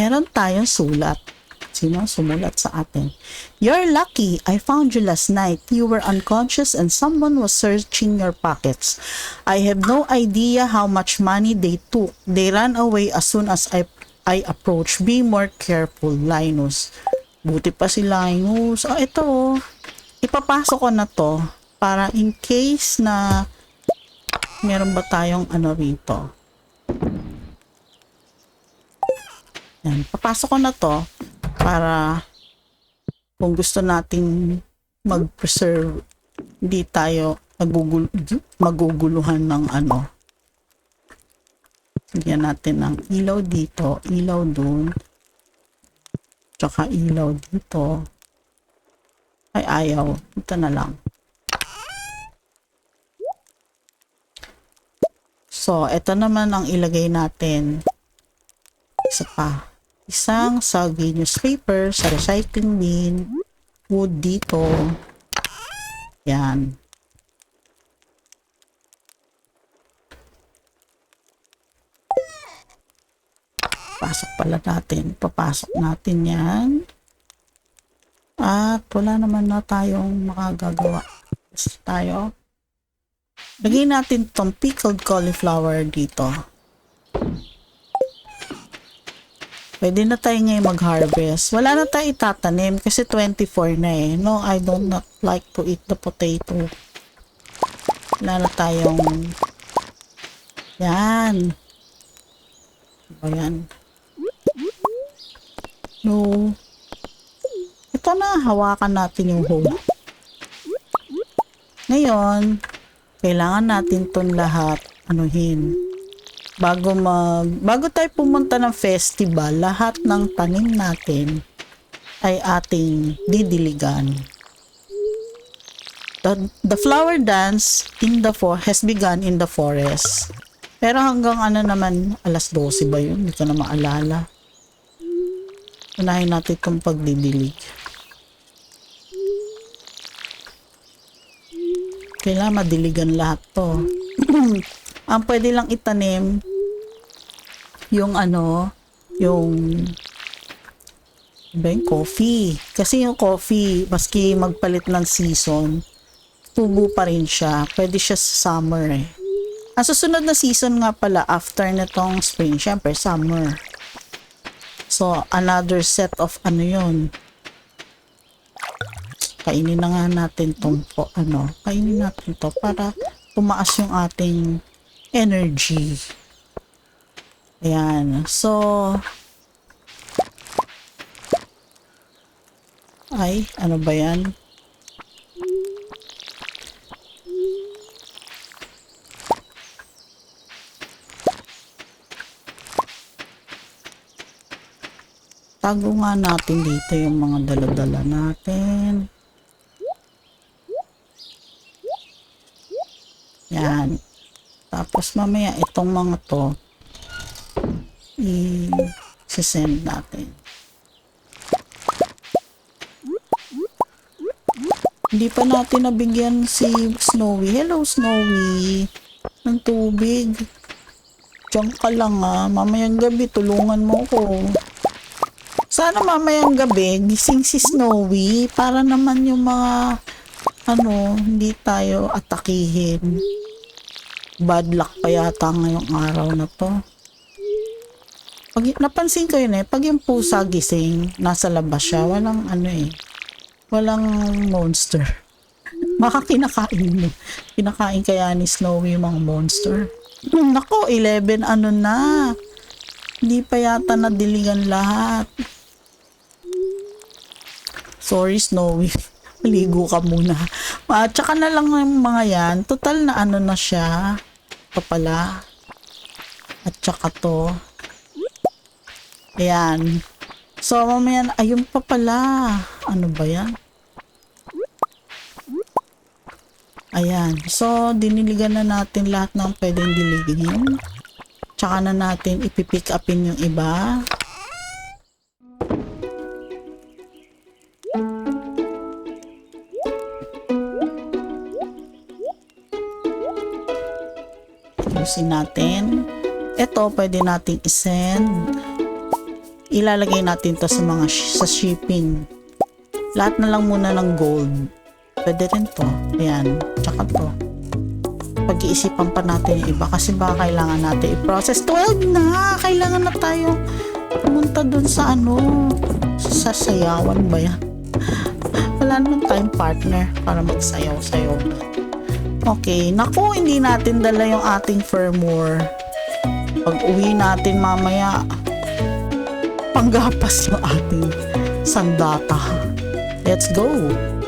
meron tayong sulat. Sino sumulat sa atin? You're lucky. I found you last night. You were unconscious and someone was searching your pockets. I have no idea how much money they took. They ran away as soon as I I approached. Be more careful, Linus. Buti pa si Linus. Ah, ito. oh. Ipapasok ko na to para in case na meron ba tayong ano rito. Yan, papasok ko na to para kung gusto nating mag-preserve, hindi tayo magugul maguguluhan ng ano. Lagyan natin ng ilaw dito, ilaw dun, tsaka ilaw dito. Ay, ayaw. Ito na lang. So, ito naman ang ilagay natin. Isa pa. Isang soggy newspaper sa recycling bin. Wood dito. Yan. Pasok pala natin. Papasok natin yan. At wala naman na tayong makagagawa. Basta tayo. Lagay natin tong pickled cauliflower dito. Pwede na tayo ngayon mag-harvest. Wala na tayo itatanim kasi 24 na eh. No, I don't not like to eat the potato. Wala na tayong... Yan. Ano yan? No. Ito na, hawakan natin yung hole. Ngayon, kailangan natin ton lahat anuhin. Bago mag bago tayo pumunta ng festival, lahat ng tanim natin ay ating didiligan. The, the flower dance in the for has begun in the forest. Pero hanggang ano naman, alas 12 ba yun? Hindi ko na maalala. Unahin natin itong pagdidilig. Kailangan madiligan lahat to. Ang pwede lang itanim yung ano, yung ba yung coffee. Kasi yung coffee, maski magpalit ng season, tubo pa rin siya. Pwede siya sa summer eh. Ang susunod na season nga pala after nitong spring, syempre summer. So, another set of ano yun. Kainin na nga natin tong po, ano, kainin natin to para tumaas yung ating energy. Ayan. So, ay, ano ba yan? Tago nga natin dito yung mga dala-dala natin. Yan. Tapos mamaya itong mga to i-send natin. Hindi pa natin nabigyan si Snowy. Hello, Snowy. Ng tubig. Diyan ka lang ah. Mamayang gabi, tulungan mo ko. Sana mamayang gabi, gising si Snowy para naman yung mga ano, hindi tayo atakihin. Bad luck pa yata ngayong araw na to. Pag, napansin ko yun eh, pag yung pusa gising, nasa labas siya, walang ano eh, walang monster. Baka kinakain mo. Kinakain kaya ni Snowy yung mga monster. Nako, 11 ano na. Hindi pa yata nadiligan lahat. Sorry, Snowy. Maligo ka muna. At saka na lang yung mga yan. Total na ano na siya. Ito pala. At saka to. Ayan. So, mamaya, ayun pa pala. Ano ba yan? Ayan. So, diniligan na natin lahat ng pwedeng diligin. Tsaka na natin ipipick upin yung iba. Ayusin natin. Ito, pwede nating isend. Ilalagay natin to sa mga sa shipping. Lahat na lang muna ng gold. Pwede rin to. Ayan. Tsaka to. Pag-iisipan pa natin yung iba kasi baka kailangan natin i-process. 12 na! Kailangan na tayo pumunta dun sa ano, sa sayawan ba yan? Wala naman tayong partner para magsayaw-sayaw. Okay, naku, hindi natin dala yung ating firmware. Pag uwi natin mamaya, panggapas yung ating sandata. Let's go!